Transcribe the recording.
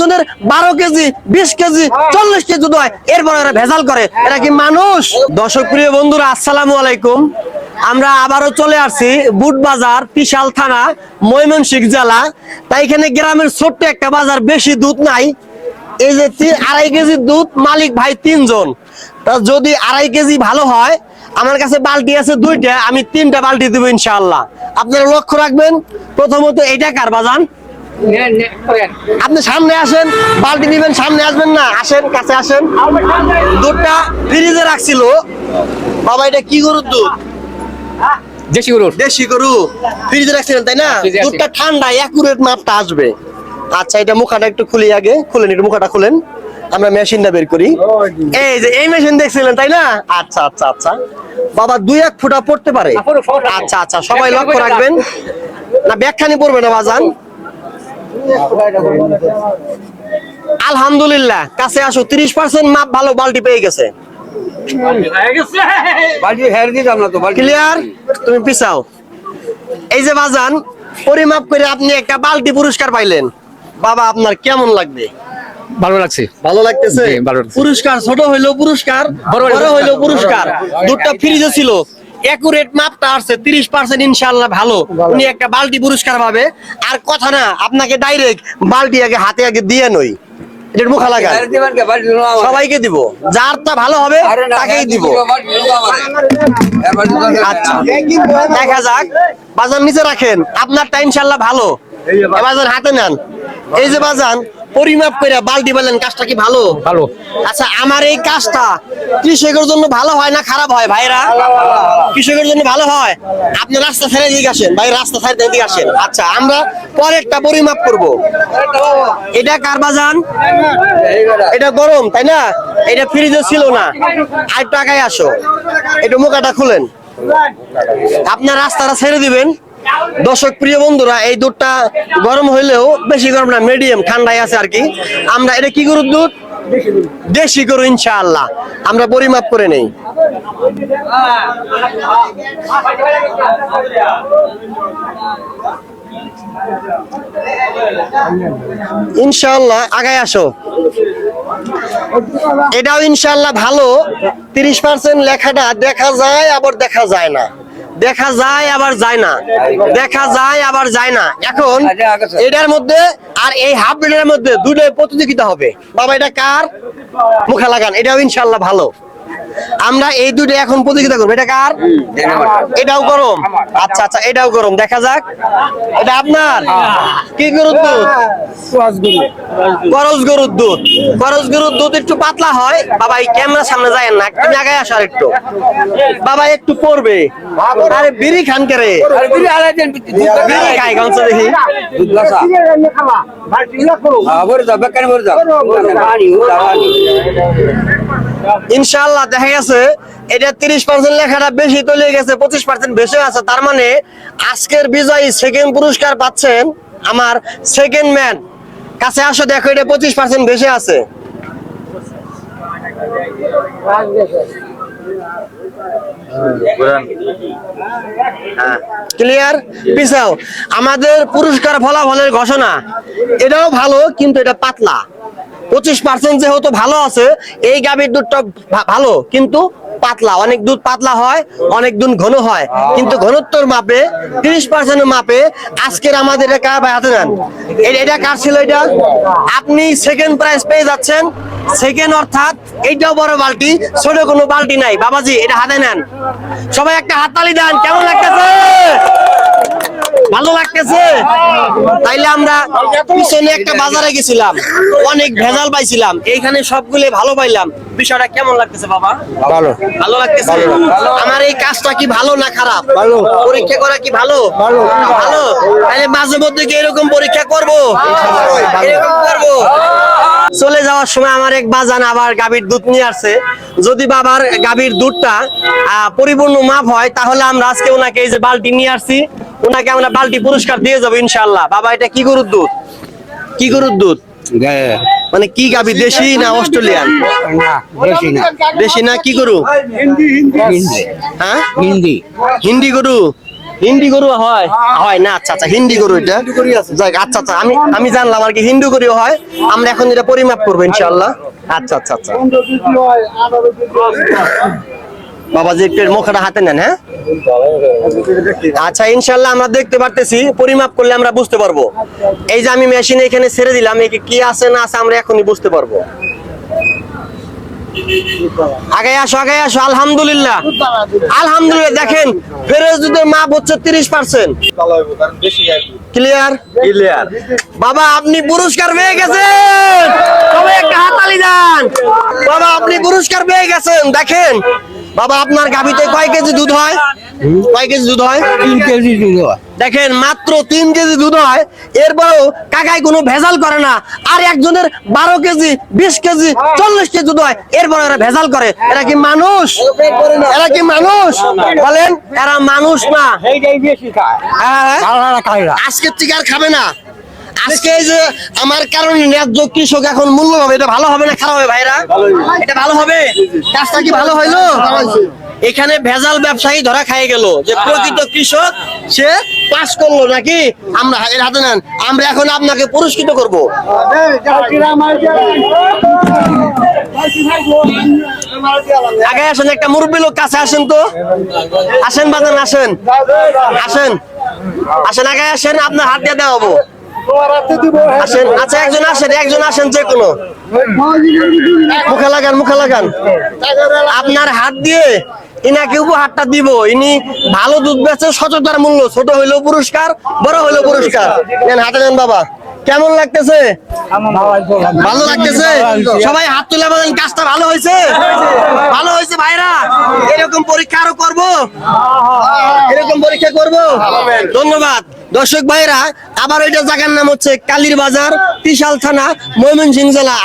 জনের বারো কেজি, বিশ কেজি, চল্লিশ কেজি দুধ এরপর এরা ভেজাল করে। এরা কি মানুষ? দর্শক প্রিয় বন্ধুরা, আসসালামু আলাইকুম। আমরা আবারও চলে আসছি বুট বাজার বিশাল থানা, ময়মনসিংহ জেলা। তাই এখানে গ্রামের ছোট্ট একটা বাজার, বেশি দুধ নাই। এই যে আড়াই কেজি দুধ, মালিক ভাই তিনজন। তা যদি আড়াই কেজি ভালো হয়, আমার কাছে বালতি আছে দুইটা, আমি তিনটা বালতি দেবো ইনশাল্লাহ আপনারা লক্ষ্য রাখবেন, প্রথমত এইটা কার বাজান আপনি সামনে আসেন বালতি নিবেন সামনে আসবেন না আসেন কাছে আসেন। দুধটা ফ্রিজে রাখছিল। বাবা এটা কি গরুর দুধ? দেশি গরুর। দেশি গরু। ফ্রিজে রাখছিলেন তাই না? দুধটা ঠান্ডা একুরেট মাপটা আসবে। আচ্ছা এটা মুখাটা একটু খুলি আগে। খুলেন একটু মুখাটা খুলেন। আমরা মেশিনটা বের করি। এই যে এই মেশিন দেখছিলেন তাই না? আচ্ছা আচ্ছা আচ্ছা। বাবা দুই এক ফুটা পড়তে পারে। আচ্ছা আচ্ছা সবাই লক্ষ্য রাখবেন। না ব্যাখ্যানি পড়বে না বাজান? আলহামদুলিল্লাহ কাছে আসো তিরিশ পার্সেন্ট মাপ ভালো বালতি পেয়ে গেছে। বালতি হের দিতাম না তো বালতি। ক্লিয়ার তুমি পিছাও। এই যে বাজান পরিমাপ করে আপনি একটা বালতি পুরস্কার পাইলেন। বাবা আপনার কেমন লাগবে? ভালো লাগছে। ভালো লাগতেছে। পুরস্কার ছোট হইলেও পুরস্কার বড় হইলেও পুরস্কার। দুধটা ফ্রিজে ছিল। একুরেট মাপটা আসছে তিরিশ পার্সেন্ট ইনশাল্লাহ ভালো। উনি একটা বালতি পুরস্কার পাবে। আর কথা না আপনাকে ডাইরেক্ট বালতি আগে হাতে আগে দিয়ে নই। এটার মুখা লাগা সবাইকে দিব। যারটা ভালো হবে তাকেই দিব। আচ্ছা। দেখা যাক। বাজার নিচে রাখেন। আপনারটা ইনশাল্লাহ ভালো। বাজার হাতে নেন। এই যে বাজান পরিমাপ করে বালতি বলেন কাজটা কি ভালো? ভালো। আচ্ছা আমার এই কাজটা কৃষকের জন্য ভালো হয় না খারাপ হয় ভাইরা? কৃষকের জন্য ভালো হয়? আপনি রাস্তা ছেড়ে দিকে আসেন ভাই রাস্তা ছেড়ে দিকে আসেন। আচ্ছা আমরা পরেরটা পরিমাপ করব। এটা কার বাজান? এটা গরম তাই না? এটা ফ্রিজে ছিল না। আর টাকায় আসো। এটা মুখাটা খুলেন। আপনার রাস্তাটা ছেড়ে দিবেন। দর্শক প্রিয় বন্ধুরা, এই দুধটা গরম হইলেও বেশি গরম না মিডিয়াম ঠান্ডায় আছে আর কি। আমরা এটা কি গরুর দুধ? দেশি গরু, ইনশাআল্লাহ। আমরা পরিমাপ করে নেই। ইনশাআল্লাহ, আগায় আসো। এটাও ইনশাআল্লাহ ভালো। তিরিশ পার্সেন্ট লেখাটা দেখা যায়, আবার দেখা যায় না। দেখা যায় আবার যায় না। দেখা যায় আবার যায় না। এখন এটার মধ্যে আর এই হাফ ব্রেডের মধ্যে দুটোই প্রতিযোগিতা হবে। বাবা এটা কার? মুখে লাগান এটাও ইনশাল্লাহ ভালো। আমরা এই দুটো এখন প্রতিযোগিতা করব। এটা কার? এটাও গরম। আচ্ছা আচ্ছা এটাও গরম। দেখা যাক। এটা আপনার? কি গরুর দুধ? করজ গরুর দুধ। করজ গরুর দুধ একটু পাতলা হয়। বাবা এই ক্যামেরার সামনে যায় না। তুমি আগে আসো আর একটু। বাবা একটু পড়বে। আরে বিড়ি খান কে রে? বিড়ি খাই গঞ্চ দেখি। ইনশাআল্লাহ দেখা গেছে এটা তিরিশ পার্সেন্ট লেখাটা বেশি তলিয়ে গেছে পঁচিশ পার্সেন্ট বেশি আছে। তার মানে আজকের বিজয়ী সেকেন্ড পুরস্কার পাচ্ছেন আমার সেকেন্ড ম্যান কাছে আসো দেখো এটা পঁচিশ পার্সেন্ট বেশি আছে। ক্লিয়ার পিছাও আমাদের পুরস্কার ফলাফলের ঘোষণা। এটাও ভালো কিন্তু এটা পাতলা। পঁচিশ পার্সেন্ট যেহেতু ভালো আছে, এই গাভীর দুধটা ভালো, কিন্তু পাতলা। অনেক দুধ পাতলা হয়, অনেক দুধ ঘন হয়। কিন্তু ঘনত্বর মাপে, তিরিশ পার্সেন্ট মাপে আজকের আমাদের এটা কার হাতে নেন? এটা কার ছিল এটা? আপনি সেকেন্ড প্রাইজ পেয়ে যাচ্ছেন। সেকেন্ড অর্থাৎ এইটাও বড় বালতি, ছোট কোনো বালতি নাই। বাবাজি, এটা হাতে নেন। সবাই একটা হাততালি দেন, কেমন লাগতেছে? ভালো লাগতেছে। তাইলে আমরা পিছনে একটা বাজারে গেছিলাম। অনেক ভেজাল পাইছিলাম। এইখানে সবগুলো ভালো পাইলাম। বিষয়টা কেমন লাগতেছে বাবা? ভালো। ভালো লাগতেছে? আমার এই কাজটা কি ভালো না খারাপ? ভালো। পরীক্ষা করা কি ভালো? ভালো। ভালো? তাহলে মাঝে মধ্যে কি এরকম পরীক্ষা করব? এরকম করব। চলে যাওয়ার সময় আমার এক বাজান আবার গাভীর দুধ নিয়ে আসছে। যদি বাবার গাভীর দুধটা আহ, পরিপূর্ণ মাপ হয় তাহলে আমরা আজকে ওনাকে এই যে বালতি নিয়ে আসছি। ওনাকে আমরা বালতি পুরস্কার দিয়ে যাব ইনশাল্লাহ বাবা এটা কি গরুর দুধ? কি গরুর দুধ? মানে কি গাবি দেশি না অস্ট্রেলিয়ান? দেশি না। কি গরু? হ্যাঁ? হিন্দি। হিন্দি গরু? হিন্দি গরু হয়? হয় না আচ্ছা আচ্ছা হিন্দি গরু এটা। যাক আচ্ছা আচ্ছা আমি আমি জানলাম আর কি হিন্দু গরু হয়। আমরা এখন এটা পরিমাপ করব ইনশাল্লাহ আচ্ছা আচ্ছা আচ্ছা। বাবাজি একটু মুখটা হাতে নেন হ্যাঁ? আচ্ছা ইনশাল্লাহ আমরা দেখতে পারতেছি পরিমাপ করলে আমরা বুঝতে পারব। এই যে আমি মেশিন এখানে ছেড়ে দিলাম একে কি আছে না আছে আমরা এখনই বুঝতে পারব। আগে আসো আগে আসো আলহামদুলিল্লাহ। আলহামদুলিল্লাহ দেখেন ফেরোজ দুধের মাপ হচ্ছে তিরিশ পার্সেন্ট। ক্লিয়ার ক্লিয়ার বাবা আপনি পুরস্কার পেয়ে গেছেন। তবে একটা হাতালি দেন বাবা আপনি পুরস্কার পেয়ে গেছেন দেখেন। বাবা আপনার গাভিতে কয় কেজি দুধ হয়? কয় কেজি দুধ হয়? তিন কেজি দুধ হয়। দেখেন মাত্র তিন কেজি দুধ হয় এরপরেও কাকাই কোনো ভেজাল করে না। আর একজনের বারো কেজি বিশ কেজি চল্লিশ কেজি দুধ হয় এরপরে এরা ভেজাল করে। এরা কি মানুষ? এরা কি মানুষ? বলেন এরা মানুষ না। হ্যাঁ? না। আজকের থেকে আর খাবে না। আজকে এই যে আমার কারণে ন্যায্য কৃষক এখন মূল্য হবে এটা ভালো হবে না খারাপ হবে ভাইরা? এটা ভালো হবে? কাজটা কি ভালো হইল? এখানে ভেজাল ব্যবসায়ী ধরা খাই গেল যে প্রকৃত কৃষক সে পাস করল নাকি? আমরা এর হাতে নেন আমরা এখন আপনাকে পুরস্কৃত করব। আগে আসেন একটা মুরব্বী লোক কাছে আসেন তো। আসেন বাজান আসেন। আসেন। আসেন আগে আসেন আপনার হাত দিয়ে দেওয়া হব। আসেন আচ্ছা একজন আসেন একজন আসেন যে কোনো। মুখে লাগান মুখে লাগান। আপনার হাত দিয়ে ইনাকে উপহারটা দিব। ইনি ভালো দুধ বেচে সচেতন মূল্য, ছোট হইলেও পুরস্কার, বড় হইলেও পুরস্কার। হাতে নেন বাবা। কেমন লাগতেছে? ভালো লাগতেছে? সবাই হাত তুলে বলেন, কাজটা ভালো হয়েছে? ভালো হয়েছে, ভাইরা? এরকম পরীক্ষা আরও করব? এরকম পরীক্ষা করব? ধন্যবাদ। দর্শক ভাইরা আবার ওইটা জায়গার নাম হচ্ছে কালীর বাজার ত্রিশাল থানা ময়মনসিং জেলা।